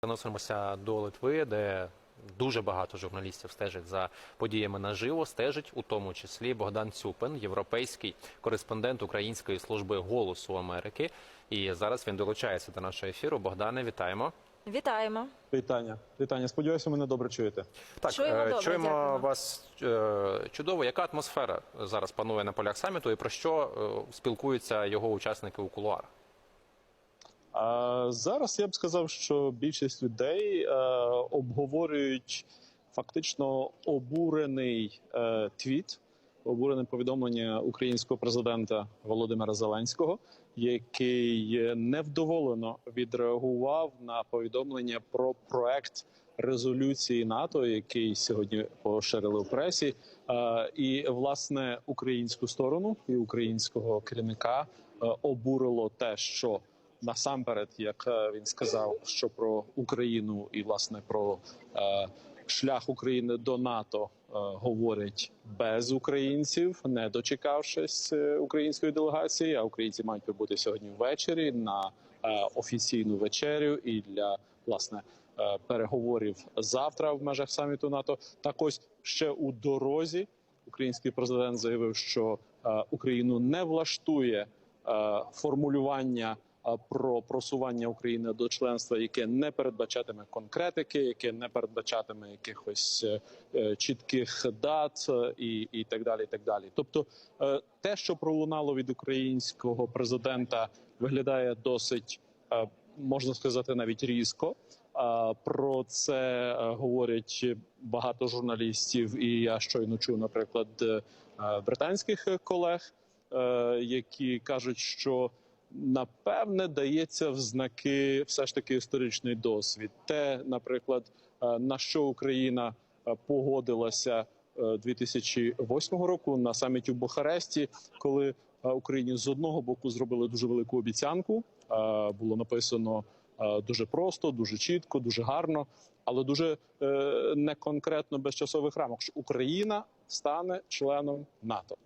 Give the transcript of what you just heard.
Переносимося до Литви, де дуже багато журналістів стежать за подіями наживо. Стежить у тому числі Богдан Цюпин, європейський кореспондент Української служби голосу Америки. І зараз він долучається до нашого ефіру. Богдане, вітаємо. Вітаємо. Вітання. Вітання. Сподіваюся, мене добре чуєте. Так, Чуємо е, добре, чуємо вас е, чудово. Яка атмосфера зараз панує на полях саміту і про що е, спілкуються його учасники у кулуарах? А зараз я б сказав, що більшість людей е, обговорюють фактично обурений е, твіт, обурене повідомлення українського президента Володимира Зеленського, який невдоволено відреагував на повідомлення про проект резолюції НАТО, який сьогодні поширили в пресі. Е, і власне українську сторону і українського керівника е, обурило те, що насамперед, як е, він сказав, що про Україну і власне про е, шлях України до НАТО е, говорять без українців, не дочекавшись української делегації. А українці мають прибути сьогодні ввечері на офіційну вечерю і для власне. Переговорів завтра в межах саміту НАТО. Так ось ще у дорозі український президент заявив, що Україну не влаштує формулювання про просування України до членства, яке не передбачатиме конкретики, яке не передбачатиме якихось е, е, чітких дат е, і, і так далі. І так далі. Тобто, е, те, що пролунало від українського президента, виглядає досить е, можна сказати навіть різко. Про це е, говорять багато журналістів, і я щойно чув, наприклад, е, британських колег, е, які кажуть, що напевне дається в знаки все ж таки історичний досвід. Те, наприклад, е, на що Україна е, погодилася е, 2008 року на саміті в Бухаресті, коли е, Україні з одного боку зробили дуже велику обіцянку. Е, Було написано е, дуже просто, дуже чітко, дуже гарно, але дуже е, неконкретно без часових рамок. що Україна стане членом НАТО.